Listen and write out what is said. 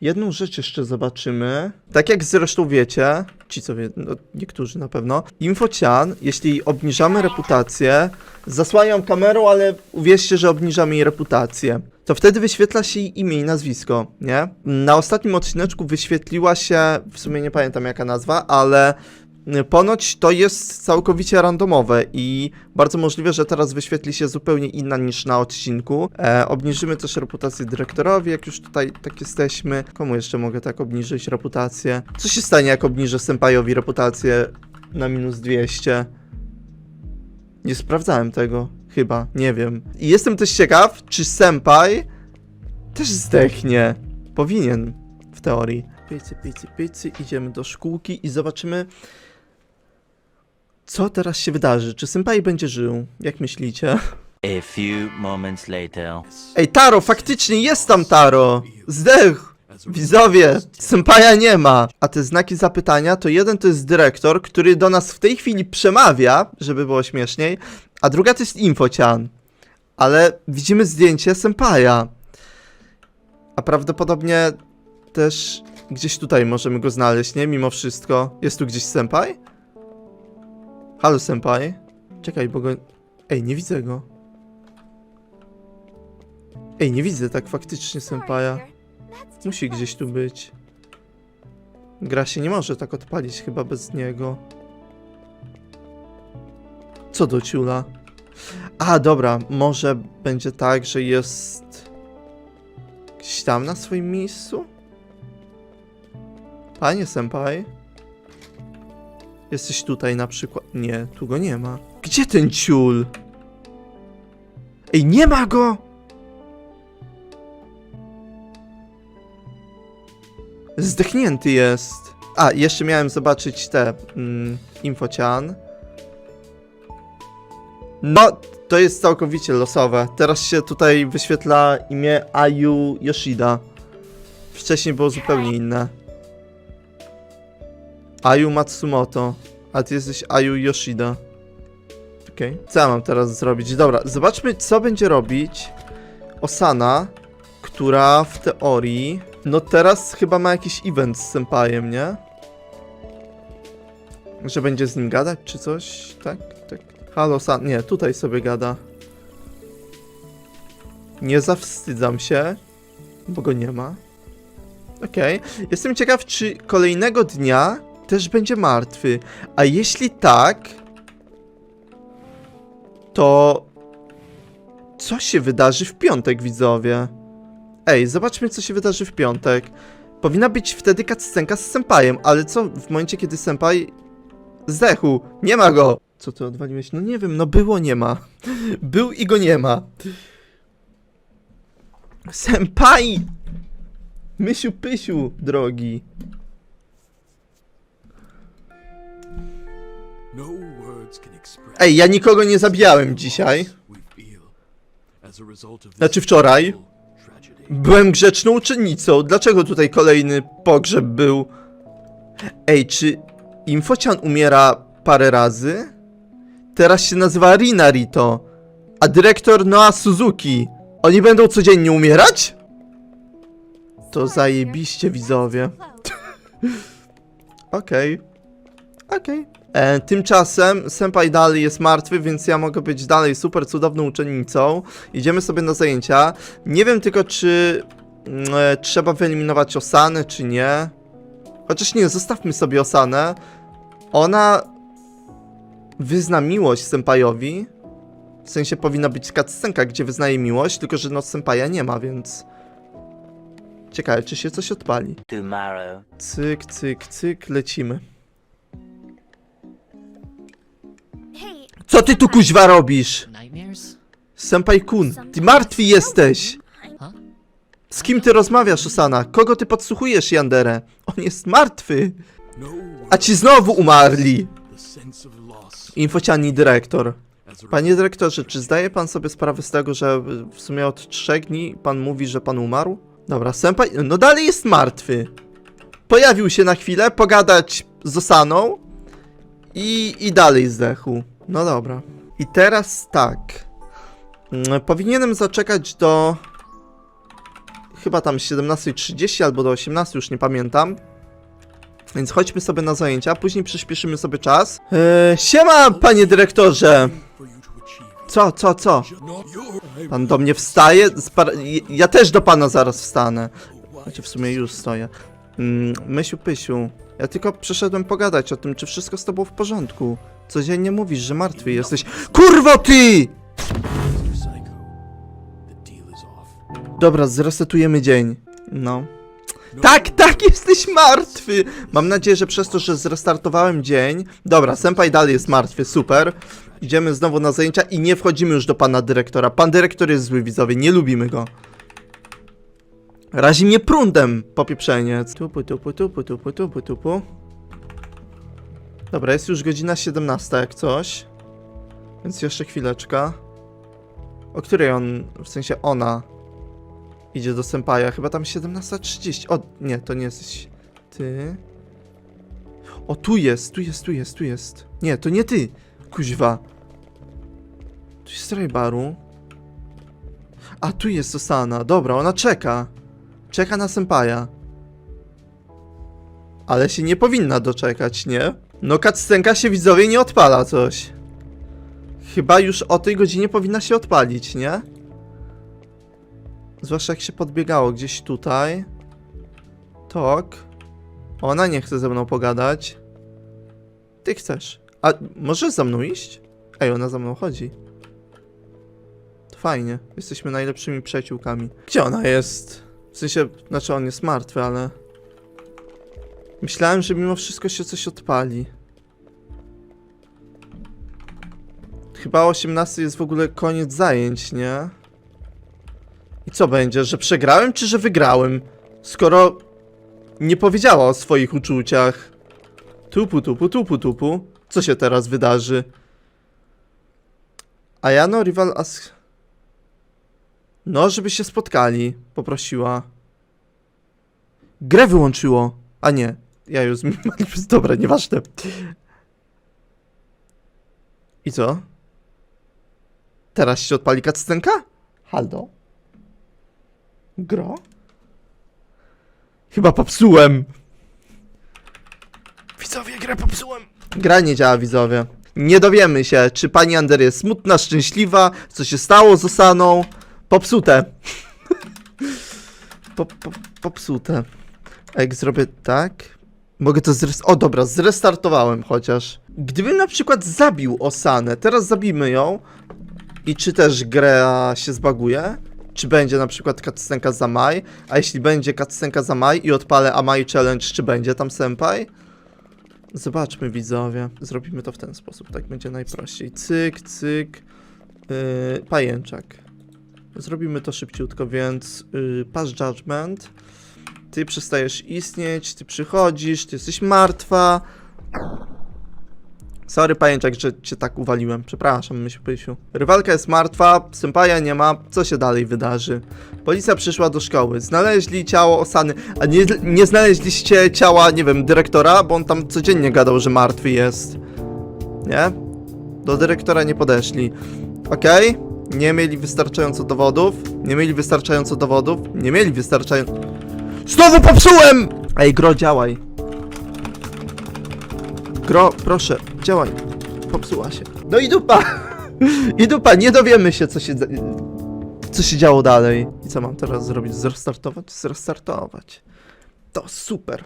Jedną rzecz jeszcze zobaczymy. Tak jak zresztą wiecie, ci co wie, no, niektórzy na pewno, Infocian, jeśli obniżamy reputację, zasłaniam kamerą, ale uwierzcie, że obniżamy jej reputację. To wtedy wyświetla się imię i nazwisko, nie? Na ostatnim odcineczku wyświetliła się, w sumie nie pamiętam jaka nazwa, ale ponoć to jest całkowicie randomowe i bardzo możliwe, że teraz wyświetli się zupełnie inna niż na odcinku. E, obniżymy też reputację dyrektorowi, jak już tutaj tak jesteśmy. Komu jeszcze mogę tak obniżyć reputację? Co się stanie, jak obniżę Senpaiowi reputację na minus 200? Nie sprawdzałem tego. Chyba, nie wiem. I jestem też ciekaw, czy Senpai też zdechnie. Powinien, w teorii. Pycy, pycy, pycy, idziemy do szkółki i zobaczymy, co teraz się wydarzy. Czy Senpai będzie żył? Jak myślicie? A few moments later. Ej, Taro, faktycznie jest tam Taro! Zdech! Widzowie, Sempaja nie ma. A te znaki zapytania to jeden to jest dyrektor, który do nas w tej chwili przemawia, żeby było śmieszniej, a druga to jest Infocian. Ale widzimy zdjęcie Sempaja. A prawdopodobnie też gdzieś tutaj możemy go znaleźć, nie? Mimo wszystko. Jest tu gdzieś Senpai? Halo Senpai? Czekaj, bo go... Ej, nie widzę go. Ej, nie widzę tak faktycznie Sempaja. Musi gdzieś tu być. Gra się nie może tak odpalić chyba bez niego. Co do ciula? A, dobra, może będzie tak, że jest gdzieś tam na swoim miejscu? Panie Senpai? Jesteś tutaj na przykład? Nie, tu go nie ma. Gdzie ten ciul? Ej, nie ma go! Zdechnięty jest. A, jeszcze miałem zobaczyć te mm, infocian. No, to jest całkowicie losowe. Teraz się tutaj wyświetla imię Ayu Yoshida. Wcześniej było zupełnie inne. Ayu Matsumoto. A ty jesteś Ayu Yoshida. Okej. Co ja mam teraz zrobić? Dobra, zobaczmy co będzie robić Osana, która w teorii... No teraz chyba ma jakiś event z Senpajem, nie? Że będzie z nim gadać, czy coś? Tak, tak. Halo, San... Nie, tutaj sobie gada. Nie zawstydzam się, bo go nie ma. Okej. Jestem ciekaw, czy kolejnego dnia też będzie martwy. A jeśli tak, to co się wydarzy w piątek, widzowie? Ej, zobaczmy, co się wydarzy w piątek. Powinna być wtedy cutscenka z Senpajem, ale co w momencie, kiedy Senpai zdechł? Nie ma go! Co ty odwaliłeś? No nie wiem, no było, nie ma. Był i go nie ma. Senpai! Mysiu pysiu, drogi. Ej, ja nikogo nie zabijałem dzisiaj. Znaczy wczoraj. tragedy. Byłem grzeczną uczennicą. Dlaczego tutaj kolejny pogrzeb był? Ej, czy Infocian umiera parę razy? Teraz się nazywa Rinarito, a dyrektor Noa Suzuki. Oni będą codziennie umierać? To zajebiście, widzowie. Okej. Okej. E, Tymczasem Senpai dalej jest martwy, więc ja mogę być dalej super cudowną uczennicą. Idziemy sobie na zajęcia. Nie wiem tylko, czy mm, e, trzeba wyeliminować Osanę, czy nie. Chociaż nie, zostawmy sobie Osanę. Ona wyzna miłość Senpaiowi. W sensie powinna być cutscenka, gdzie wyznaje miłość, tylko że no Senpaja nie ma, więc... Ciekawe, czy się coś odpali. Tomorrow. Cyk, cyk, cyk, lecimy. Co ty tu kuźwa robisz? Senpai Kun, ty martwy jesteś! Z kim ty rozmawiasz, Osana? Kogo ty podsłuchujesz, Yandere? On jest martwy! A ci znowu umarli! Infociani dyrektor. Panie dyrektorze, czy zdaje pan sobie sprawę z tego, że w sumie od trzech dni pan mówi, że pan umarł? Dobra, senpai, no dalej jest martwy. Pojawił się na chwilę, pogadać z Osaną i, i dalej zdechł. No dobra. I teraz tak. Mm, Powinienem zaczekać do... chyba tam 17.30 albo do 18, już nie pamiętam. Więc chodźmy sobie na zajęcia, później przyspieszymy sobie czas. Eee, siema, panie dyrektorze! Co, co, co? Pan do mnie wstaje? Ja też do pana zaraz wstanę. Znaczy w sumie już stoję. Mm, Mysiu Pysiu, ja tylko przyszedłem pogadać o tym, czy wszystko z tobą w porządku. Codziennie mówisz, że martwy jesteś. KURWO TY! Dobra, zresetujemy dzień. No. Tak, tak, jesteś martwy! Mam nadzieję, że przez to, że zrestartowałem dzień... Dobra, Senpai dalej jest martwy, super. Idziemy znowu na zajęcia i nie wchodzimy już do pana dyrektora. Pan dyrektor jest zły, widzowie, nie lubimy go. Razi mnie prądem, popieprzeniec. Tupu, tupu, tupu, tupu, tupu, tupu. Dobra, jest już godzina 17 jak coś. Więc jeszcze chwileczka. O której on, w sensie ona, idzie do Sempaja? Chyba tam 17.30. O, nie, to nie jesteś ty. O, tu jest, tu jest, tu jest, tu jest. Nie, to nie ty, kuźwa. Tu jest Raybaru. A, tu jest Osana. Dobra, ona czeka. Czeka na Sempaja. Ale się nie powinna doczekać, nie? No, cutscenka się widzowie nie odpala coś. Chyba już o tej godzinie powinna się odpalić, nie? Zwłaszcza jak się podbiegało gdzieś tutaj. Tok. Ona nie chce ze mną pogadać. Ty chcesz. A możesz za mną iść? Ej, ona za mną chodzi. To fajnie. Jesteśmy najlepszymi przyjaciółkami. Gdzie ona jest? W sensie, znaczy on jest martwy, ale... Myślałem, że mimo wszystko się coś odpali. Chyba o 18 jest w ogóle koniec zajęć, nie? I co będzie, że przegrałem czy że wygrałem? Skoro nie powiedziała o swoich uczuciach. Tupu, tupu, tupu, tupu. Co się teraz wydarzy? Ayano Rival As... No, żeby się spotkali, poprosiła. Grę wyłączyło. A nie, ja już. Dobra, nieważne. I co? Teraz się odpali cutscenka? Halo? Gro? Chyba popsułem. Widzowie, grę popsułem. Gra nie działa, widzowie. Nie dowiemy się, czy pani Ander jest smutna, szczęśliwa, co się stało z Osaną. Popsute. po, po, popsute. A jak zrobię tak? Mogę to zres... O dobra, zrestartowałem chociaż. Gdybym na przykład zabił Osanę, teraz zabijmy ją. I czy też gra się zbaguje? Czy będzie na przykład cutscenka za maj? A jeśli będzie cutscenka za maj i odpalę Amai Challenge, czy będzie tam senpai? Zobaczmy widzowie. Zrobimy to w ten sposób, tak będzie najprościej. Cyk, cyk. Yy, pajęczak. Zrobimy to szybciutko, więc yy, Pass Judgment. Ty przestajesz istnieć, ty przychodzisz, ty jesteś martwa. Sorry, pajęczak, że cię tak uwaliłem. Przepraszam, myśl Pysiu. Rywalka jest martwa, Sempaja nie ma. Co się dalej wydarzy? Policja przyszła do szkoły. Znaleźli ciało Osany. A nie, nie znaleźliście ciała, nie wiem, dyrektora? Bo on tam codziennie gadał, że martwy jest. Nie? Do dyrektora nie podeszli. Okej? Nie mieli wystarczająco dowodów. Nie mieli wystarczająco dowodów. Nie mieli wystarczająco... Znowu popsułem! Ej, Gro, działaj. Gro, proszę, działaj. Popsuła się. No i dupa! I dupa, nie dowiemy się, co się, co się działo dalej. I co mam teraz zrobić? Zrestartować? Zrestartować. To super.